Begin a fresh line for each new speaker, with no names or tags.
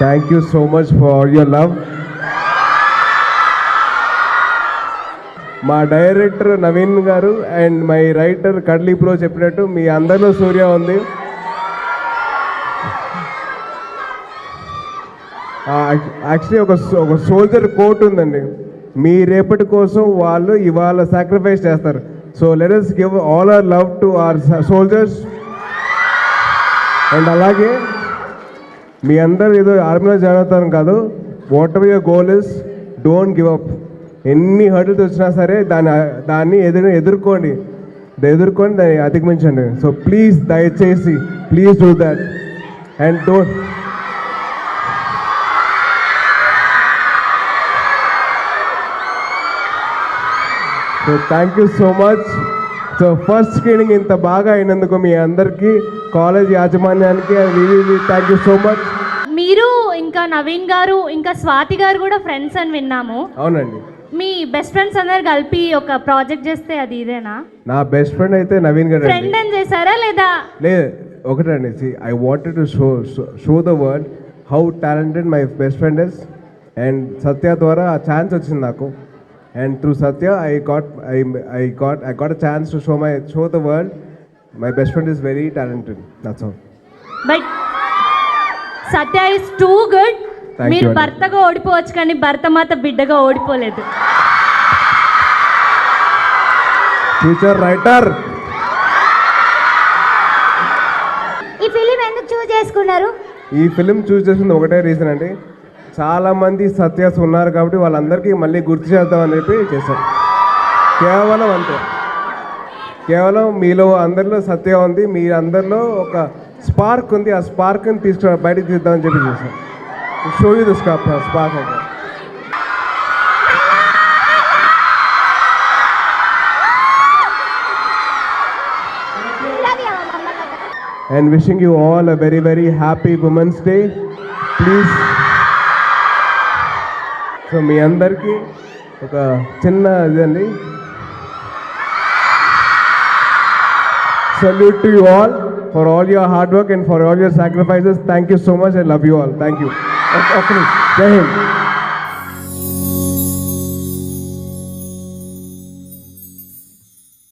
Thank you so much for your love మా director Naveen గారు and my writer cuddly pro చెప్పినట్టు మీ అందరిలో సూర్య ఉంది. యాక్చువల్లీ ఒక ఒక సోల్జర్ కోట్ ఉందండి. మీ రేపటి కోసం వాళ్ళు ఇవాళ సాక్రిఫైస్ చేస్తారు. So let's give all our love to our soldiers and అలాగే మీ అందరు ఏదో ఆర్మీలో జాయిన్ కాదు. Whatever your goal is don't give up ఎన్ని హర్డిల్స్ వచ్చినా సరే దాన్ని దాన్ని ఎదురు ఎదుర్కోండి. ఎదుర్కొని దాన్ని అధిగమించండి. సో ప్లీజ్ దయచేసి please do that and don't so thank you so much so first screening ఇంత బాగా అయినందుకు మీ అందరికీ కాలేజ్ యాజమాన్యానికి థ్యాంక్ యూ సో మచ్
మీరు ఇంకా నవీన్ గారు ఇంకా స్వాతి గారు కూడా ఫ్రెండ్స్ అని విన్నాము.
అవునండి.
మీ బెస్ట్ ఫ్రెండ్స్ అందరు కలిపి ఒక ప్రాజెక్ట్ చేస్తే అది ఇదేనా?
నా బెస్ట్ ఫ్రెండ్ అయితే నవీన్ గారు
ఫ్రెండ్ అని చేశారా లేదా?
లేదు ఒకటండి. I wanted to show show the world how talented my best friend is and Satya ద్వారా ఆ ఛాన్స్ వచ్చింది నాకు. And through Satya I got I I got I got a chance to show my show the world my best friend is very talented that's all
but Satya is too good మీరు. భర్తగా ఓడిపోవచ్చు కానీ భర్త మాత బిడ్డగా ఓడిపోలేదు.
Future writer
ఈ film ఎందుకు చూస్ చేసుకున్నారు?
ఈ ఫిలిం చూస్ చేసింది ఒకటే రీజన్ అండి. చాలా మంది సత్యాస్ ఉన్నారు కాబట్టి వాళ్ళందరికీ మళ్ళీ గుర్తు చేద్దామని చెప్పి చేశాం. కేవలం అంతే. కేవలం మీలో అందరిలో సత్య ఉంది. మీ అందరిలో ఒక స్పార్క్ ఉంది ఆ స్పార్క్ని తీసుకురా బయటకు తీద్దామని చెప్పి చేశాం show you this spark spark అంటే
love you mumma
and wishing you all a very very happy women's day please so మీ అందరికీ ఒక చిన్న ఇదండి. Salute to you all for all your hard work and for all your sacrifices. Thank you so much. I love you all. Thank you. Okay. Jai Hind.